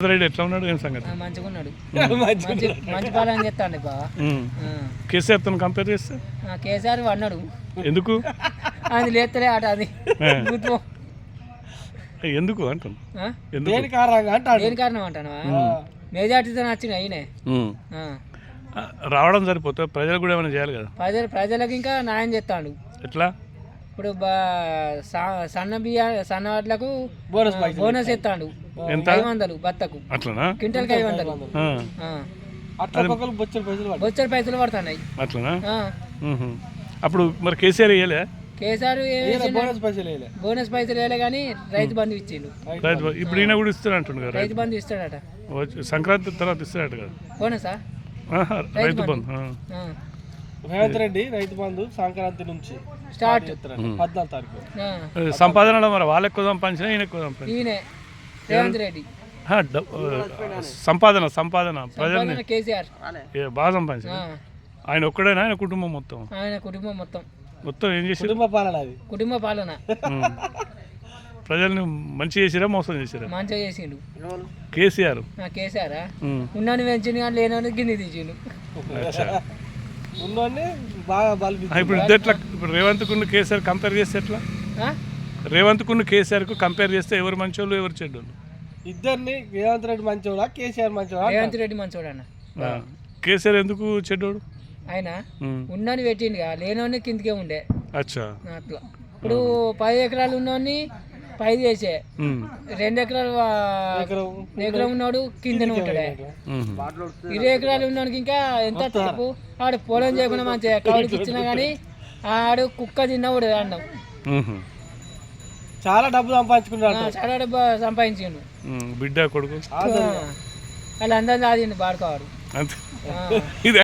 రెడ్డి ఎట్లా ఉన్నాడు ఏం సంగతి? ఆ, మంచిగా ఉన్నాడు మంచి పాలన. కేసీఆర్ కంపేర్ చేస్తే? కేసీఆర్ అన్నాడు ఎందుకు? అది ఆట అది. ఎందుకు దేని కారణం అంటాను మెజార్టీతో నచ్చిన అయినే రావడం సరిపోతే ప్రజలు కూడా ఏమైనా చేయాలి కదా? ప్రజల ప్రజలకు ఇంకా న్యాయం చేస్తాడు. ఎట్లా? ఇప్పుడు సన్న బియ్య సన్న వాటిలకు బోనస్ బోనస్ ఎత్తాడు ఎంత? ఐదు వందలు బత్తకు. అట్లనా? క్వింటల్కి ఐదు వందలు. ఆ, ఆ. అట్లా బొచ్చలు పైసలు పడ్డాయి బొచ్చడి పైసలు పడుతున్నాయి. అట్లనా? ఆ. ఉహు. అప్పుడు మరి కేసీఆర్ వేయలే? కేసీఆర్ ఏం ఈయన చేసిండు? బోనస్ పైసలు వేయలే. బోనస్ పైసలు వేయలే కానీ రైతు బంధు ఇచ్చిండు. రైతు బ- ఇప్పుడు ఈయన కూడా ఇస్తాడు అంటుండు కదా రైతు బంధు ఇస్తాడట. వచ్చి- సంక్రాంతి తర్వాత ఇస్తాడట కదా? బోనసా? ఆహా, రైతు బంధు. ఆ. ఆ. రేవంత్ రెడ్డి రైతు బంధు సంక్రాంతి నుంచి స్టార్ట్. చెప్తారంట పద్నాలుగు తారీఖు. ఆ. అది సంపాదనలో మరి వాళ్ళు ఎక్కువ సంపాదించినా ఈయన ఎక్కువ సంపాదించిన. ఈయనే. రేవంత్ రెడ్డి. సంపాదన సంపాదన ప్రజల్ని. సంపాదన కేసీఆర్ ఏ, బాగా సంపాదించిన ఆ. ఆయన ఒక్కడేనా? ఆయన కుటుంబం మొత్తం? ఆయన కుటుంబం మొత్తం. మొత్తం ఏం చేసి కుటుంబ పాలన అది. కుటుంబ పాలన. ప్రజల్ని మంచి చేసిరా మోసం చేసిరా? మంచిగా చేసిండు. కేసీఆర్. ఆ కేసీఆర్. ఉన్నాను పెంచిండు కానీ లేనని గిన్నె తీసిండు. ఇప్పుడు ఇద్దరు ఎట్లా? ఇప్పుడు రేవంత్ కున్ను కేసీఆర్ కంపేర్ చేస్తే ఎట్లా? ఆ? రేవంత్ కున్ను కేసీఆర్కు కంపేర్ చేస్తే ఎవరు మంచోళ్ళు ఎవరు చెడ్డోళ్ళు? ఇద్దరిని రేవంత్ రెడ్డి మంచోడా కేసీఆర్ మంచోడా రేవంత్ రెడ్డి మంచోడు అన్న? కేసీఆర్ ఎందుకు చెడ్డోడు? ఆయన. ఉన్నాను పెట్టిండు లేనోని కిందకే ఉండే. అచ్చా. అట్లా. ఇప్పుడు పది ఎకరాలు ఉన్నోని పైది చేసే. రెండు ఎకరాలు ఎకరం ఉన్నాడు కిందనే ఉంటాడే. ఇరవై ఎకరాలు ఉన్నానికి ఇంకా ఎంత తప్పు ఆడు పొలం చేయకుండా మంచిగా ఇచ్చినా కానీ ఆడు కుక్క తిన్నవాడు అన్నం. ఉమ్. చాలా డబ్బు సంపాదించుకున్నాడు చాలా డబ్బా సంపాదించిండు. బిడ్డ కొడుకు. వాళ్ళందరూ దాదిండు బాడుకోవాడు అంతే. ఆ. ఇది